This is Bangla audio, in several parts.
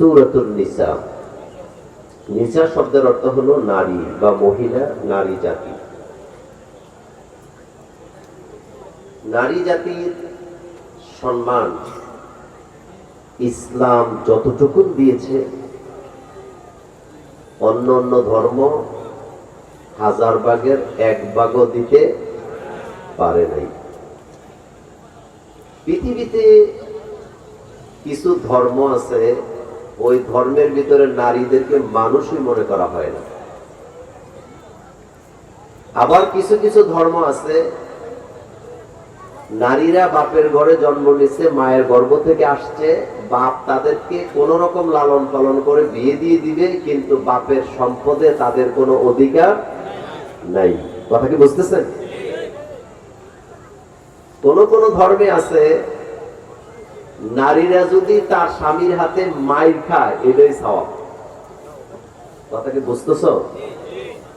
সুরতুল নিসা। নিসা শব্দের অর্থ হলো নারী বা মহিলা, নারী জাতি। নারী জাতির সম্মান ইসলাম যতটুকুন দিয়েছে, অন্য অন্য ধর্ম হাজার ভাগের এক ভাগও দিতে পারে নাই। পৃথিবীতে কিছু ধর্ম আছে ওই ধর্মের ভিতরে নারীদেরকে মানুষই মনে করা হয় না। আবার কিছু কিছু ধর্ম আছে, নারীরা বাপের ঘরে জন্ম নিচ্ছে মায়ের গর্ভ থেকে আসছে, বাপ তাদেরকে কোন রকম লালন পালন করে বিয়ে দিয়ে দিবে, কিন্তু বাপের সম্পদে তাদের কোনো অধিকার নাই। কথা কি বুঝতেছেন? কোন কোন ধর্মে আছে নারীরা যদি তার স্বামীর হাতে মাইর খায়, এটাই সওয়াব কথা কি বুঝতেছ?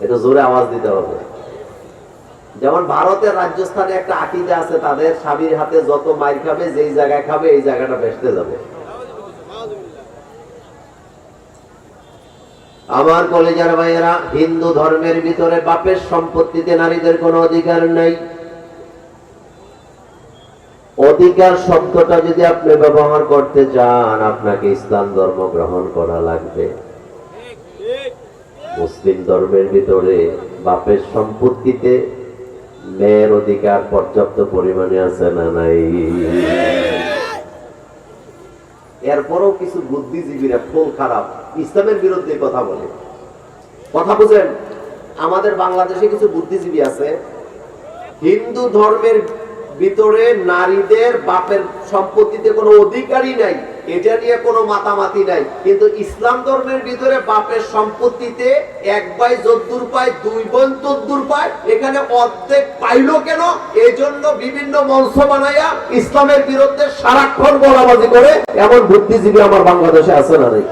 এটা জোরে আওয়াজ দিতে হবে। যেমন ভারতের রাজস্থানে একটা আকিদা আছে, তাদের স্বামীর হাতে যত মাইর খাবে, যেই জায়গায় খাবে, এই জায়গাটা বেসতে যাবে। আমার কলেজার ভাইয়েরা, হিন্দু ধর্মের ভিতরে বাপের সম্পত্তিতে নারীদের কোনো অধিকার নাই। অধিকার শব্দটা যদি আপনি ব্যবহার করতে চান, আপনাকে ইসলাম ধর্ম গ্রহণ করা লাগবে। মুসলিম ধর্মের ভিতরে বাপের সম্পত্তিতে মেয়ের অধিকার পর্যাপ্ত পরিমাণে আছে না নাই? এরপরও কিছু বুদ্ধিজীবীরা খুব খারাপ, ইসলামের বিরুদ্ধে কথা বলে। কথা বুঝেন, আমাদের বাংলাদেশে কিছু বুদ্ধিজীবী আছে, হিন্দু ধর্মের ভিতরে নারীদের বাপের সম্পত্তিতে কোনো অধিকারই নাই, এটা নিয়ে কোনো মাতামাতি নাই। কিন্তু ইসলাম ধর্মের ভিতরে বাপের সম্পত্তিতে এক ভাই যদ্দুর পায়, দুই বোন তদ্দুর পায়, এখানে অর্ধেক পাইলো কেন? এই জন্য বিভিন্ন মঞ্চ বানাইয়া ইসলামের বিরুদ্ধে সারাক্ষণ বলাবাজি করে, এমন বুদ্ধিজীবী আমার বাংলাদেশে আছে না নেই।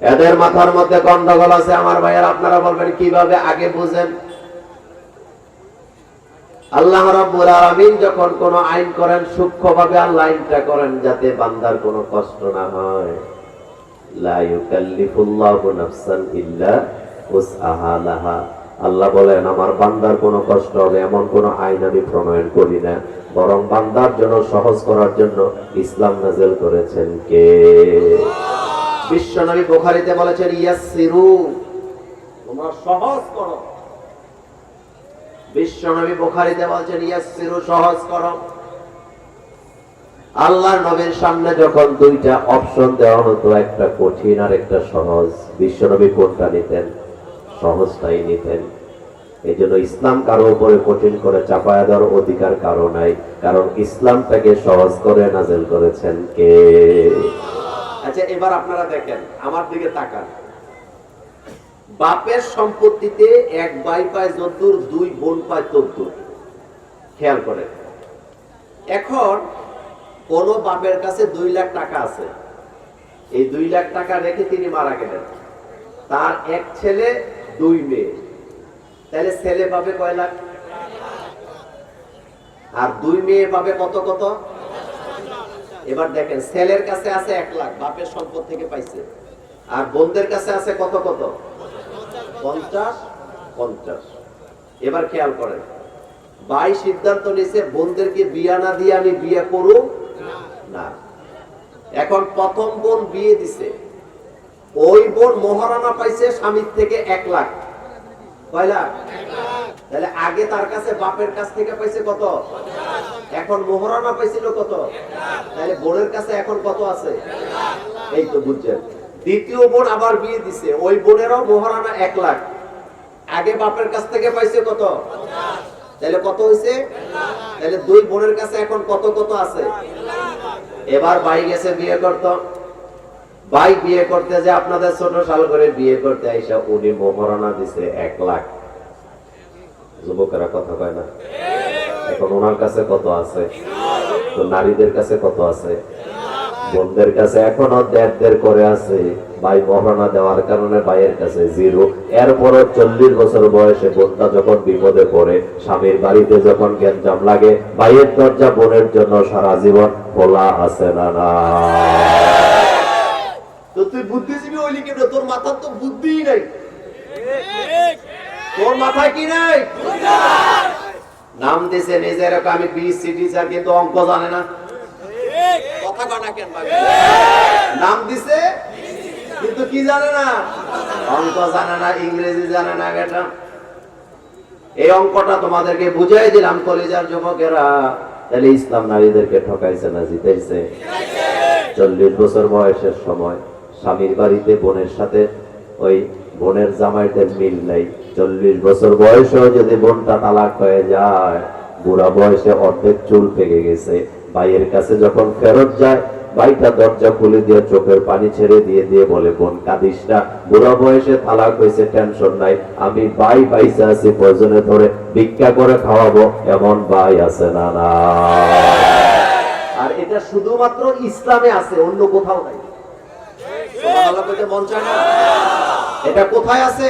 এদের মাথার মধ্যে গন্ডগোল আছে, আমার ভাইয়ের, আপনারা বলবেন, কীভাবে? আগে বুঝেন। আল্লাহ রাব্বুল আলামিন যখন কোন আইন করেন, সূক্ষ্মভাবে আল্লাহ আইনটা করেন যাতে বান্দার কোনো কষ্ট না হয়। লা ইউকাল্লিফুল্লাহু নাফসান ইল্লা উসআহা লাহা। আল্লাহ বলেন, আমার বান্দার কোনো কষ্ট হবে এমন কোন আইন আমি প্রণয়ন করি না। বরং বান্দার জন্য সহজ করার জন্য ইসলাম নাযিল করেছেন কে? বিশ্বনবী বুখারীতে বলেছেন, ইয়াসসিরু, তোমরা সহজ করো। বিশ্বনবী বুখারীতে বলছেন, ইয়াসসিরু সহজ করো। আল্লাহর নবীর সামনে যখন দুইটা অপশন দেওয়া হতো, একটা কঠিন আর একটা সহজ। বিশ্বনবী কোনটা নিতেন? সহজটাই নিতেন। এই জন্য ইসলাম কারও উপরে কঠিন করে চাপায় দেওয়ার অধিকার কারও নাই। কারণ ইসলামটাকে সহজ করে নাজেল করেছেন কে? আচ্ছা এবার আপনারা দেখেন, আমার দিকে তাকান। বাপের সম্পত্তিতে এক ভাই পায় যদ্দুর, দুই বোন পায় তদ্দুর। খেয়াল করেন। এখন কোন বাপের কাছে দুই লাখ টাকা আছে। এই দুই লাখ টাকা রেখে তিনি মারা গেলেন। তার এক ছেলে, দুই মেয়ে। তাহলে ছেলে পাবে কয় লাখ? আর দুই মেয়ে পাবে কত কত? এবার দেখেন, ছেলের কাছে আছে এক লাখ, বাপের সম্পদ থেকে পাইছে। আর বোনদের কাছে আছে কত কত? পঞ্চাশ পঞ্চাশ। এবার খেয়াল করেন, ভাই সিদ্ধান্ত নিছে বোনদেরকে বিয়া না দিয়ে আমি বিয়ে করুম না। এখন প্রথম বোন বিয়ে দিছে। ওই বোন মহারানা পাইছে স্বামীর থেকে এক লাখ। কয় তাহলে আগে তার কাছে বাপের কাছ থেকে পাইছে কত? এখন মোহরানা পাইছিল কত? তাহলে বোনের কাছে এখন কত আছে? এই তো বুঝছেন। দ্বিতীয় বোন আবার বিয়ে দিছে। ওই বোনেরও মোহরানা এক লাখ। আগে বাপের কাছ থেকে পাইছে কত? তাহলে কত হয়েছে? তাহলে দুই বোনের কাছে এখন কত কত আছে? এবার ভাই গেছে বিয়ে করত। ভাই বিয়ে করতে যে আপনাদের ছোট সাল করে বিয়ে করতে আইসা, উনি মোহরানা দিছে এক লাখ। যুবকেরা কথা কয় না? এখন ওনার কাছে কত আছে? তো নারীদের কাছে কত আছে? বোনদের কাছে এখনও দেড় দেড় করে আছে। ভাই মহারণা দেওয়ার কারণে ভাইয়ের কাছে জিরো। এরপরও চল্লিশ বছর বয়সে বোনটা যখন বিপদে পড়ে স্বামীর বাড়িতে যখন গ্যাঞ্জাম লাগে ভাইয়ের দরজা বোনের জন্য সারা জীবন খোলা আছে না না? তো তুই বুদ্ধিজীবী হইলি কেন তোর মাথার তো বুদ্ধিই নাই। তোর মাথায় কি নাই? নাম দিছে নিজের আমি বিএসসি টিচার কিন্তু অঙ্ক জানে না। কথা নাম দিছে? কিন্তু কি জানে না? অঙ্ক জানে না, ইংরেজি জানে না বেটা। এই অঙ্কটা তোমাদেরকে বুঝাই দিলাম, কলেজার যুবকেরা। তাহলে ইসলাম নারীদেরকে ঠকাইছে না, জিতাইছে? চল্লিশ বছর বয়সের সময় স্বামীর বাড়িতে বোনের সাথে ওই বোনের জামাইদের মিল নাই। চল্লিশ বছর বয়সেও যদি বোনটা তালাক হয়ে যায়, বুড়া বয়সে অর্ধেক চুল পেকে গেছে। ভাইয়ের কাছে যখন ফেরত যায়, ভাইটা দরজা খুলে দিয়ে চোখের পানি ছেড়ে দিয়ে দিয়ে বলে, বোন, কাঁদিস না। বুড়া বয়সে তালাক হয়েছে, টেনশন নাই। আমি ভাই পাইছে আছি প্রয়োজনে ধরে ভিক্ষা করে খাওয়াবো। এমন ভাই আছে না না। আর এটা শুধুমাত্র ইসলামে আছে, অন্য কোথাও নাই? এটা কোথায় আছে?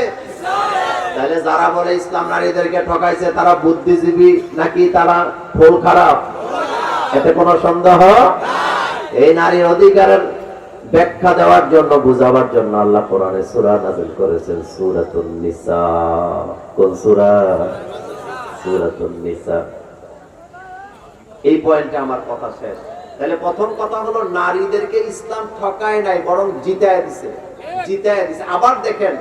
তাহলে যারা বলে ইসলাম নারীদেরকে ঠকাইছে, তারা বুদ্ধিজীবী নাকি তারা ফুল খারাপ? এতে কোনো সন্দেহ? এই নারীর অধিকারের ব্যাখ্যা দেওয়ার জন্য, বুঝাবার জন্য আল্লাহ কোরআনে সূরা নাযিল করেছেন, সূরাতুন নিসা। কোন সূরা? সূরাতুন নিসা। এই পয়েন্টে আমার কথা শেষ। তাহলে প্রথম কথা হলো, নারীদেরকে ইসলাম ঠকায় নাই, বরং জিতায় দিছে। জিতায় দিছে। আবার দেখেন,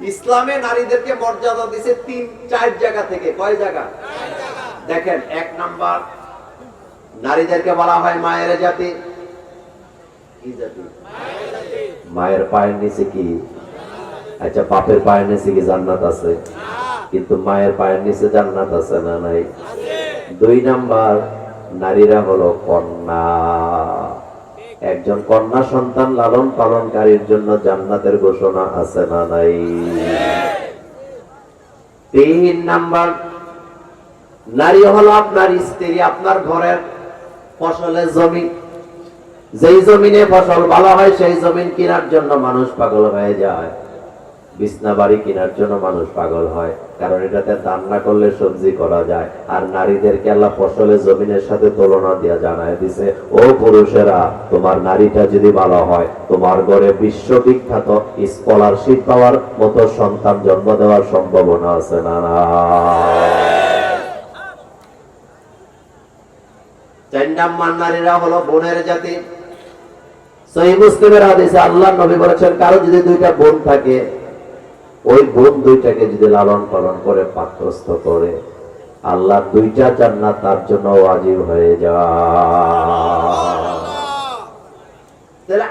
ইসলামে নারীদেরকে মর্যাদা দিছে তিন, চার জায়গা থেকে। কয় জায়গা? দেখেন, এক নাম্বার নারীদেরকে বলা হয় মায়ের জাতি। মায়ের পায়ের নিচে কি? আচ্ছা বাপের পায়ের নিচে কি জান্নাত আছে? কিন্তু মায়ের পায়ের নিচে জান্নাত আছে না নাই? দুই নাম্বার, নারীরা হলো কন্যা। একজন কন্যা সন্তান লালন পালনকারীর জন্য জান্নাতের ঘোষণা আছে না নাই? তিন নাম্বার, নারী হলো আপনার স্ত্রী, আপনার ঘরের ফসলের জমি। যেই জমিনে ফসল ভালো হয়, সেই জমিন কেনার জন্য মানুষ পাগল হয়ে যায়। বিছনা বাড়ি কেনার জন্য মানুষ পাগল হয়, কারণ এটাতে রান্না করলে সবজি করা যায়, আর নারীদেরকে আল্লাহ ফসলের জমিনের সাথে তুলনা দিয়ে জানায় দিছে, ও পুরুষেরা, তোমার নারীটা যদি ভালো হয়, তোমার ঘরে বিশ্ববিখ্যাত স্কলারশিপ পাওয়ার মতো সন্তান জন্ম দেওয়ার সম্ভাবনা আছে না না? চার নাম্বার হলো বোনের জাতি। সহি মুসলিমের হাদিসে আল্লাহ নবী বলেছেন, কারও যদি দুইটা বোন থাকে, ওই বোন দুইটাকে যদি লালন পালন করে, পাত্রস্থ করে, আল্লাহ দুইটা জান্নাত তার জন্য ওয়াজিব হয়ে যায়।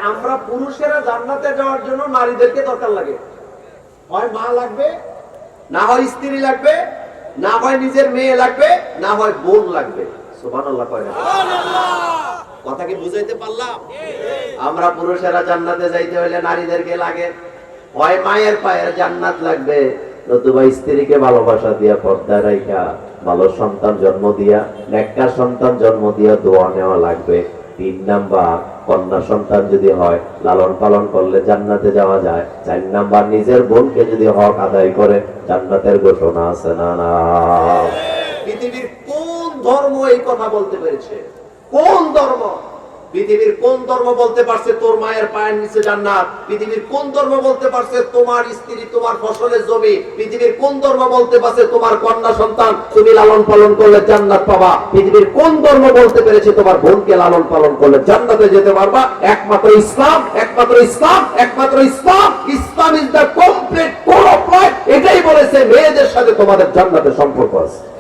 আমরা পুরুষেরা জান্নাতে যাওয়ার জন্য নারীদেরকে দরকার লাগে। হয় মা লাগবে, না হয় স্ত্রী লাগবে, না হয় নিজের মেয়ে লাগবে, না হয় বোন লাগবে। সুবহানাল্লাহ কয় না? কথা কি বুঝাইতে পারলাম? আমরা পুরুষেরা জান্নাতে যাইতে হলে নারীদেরকে লাগে। হয় মায়ের পায়ের জান্নাত লাগবে নতুবা স্ত্রীকে ভালোবাসা দিয়া পর্দা রাইখা ভালো সন্তান জন্ম দিয়া নেককার সন্তান জন্ম দিয়া দোয়া নেওয়া লাগবে। তিন নাম্বার কন্যা সন্তান যদি হয় লালন পালন করলে জান্নাতে যাওয়া যায়। চার নাম্বার নিজের বোনকে যদি হক আদায় করে জান্নাতের ঘোষণা আছে না না? পৃথিবীর ধর্ম এই কথা বলতে পেরেছে? কোন ধর্ম? পৃথিবীর কোন ধর্ম বলতে পারছে তোর মায়ের পায়ের নিচে জান্নাত? পৃথিবীর কোন ধর্ম বলতে পারছে তোমার স্ত্রী, তোমার ফসলের জমি? পৃথিবীর কোন ধর্ম বলতে পারছে তোমার কন্যা সন্তান? তুমি লালন পালন করলে জান্নাত পাবা। পৃথিবীর কোন ধর্ম বলতে পেরেছে তোমার বোনকে লালন পালন করলে জান্নাতে যেতে পারবা? একমাত্র ইসলাম একমাত্র ইসলাম একমাত্র ইসলাম। Islam is the complete life এটাই বলেছে মেয়েদের সাথে তোমাদের জান্নাতের সম্পর্ক আছে।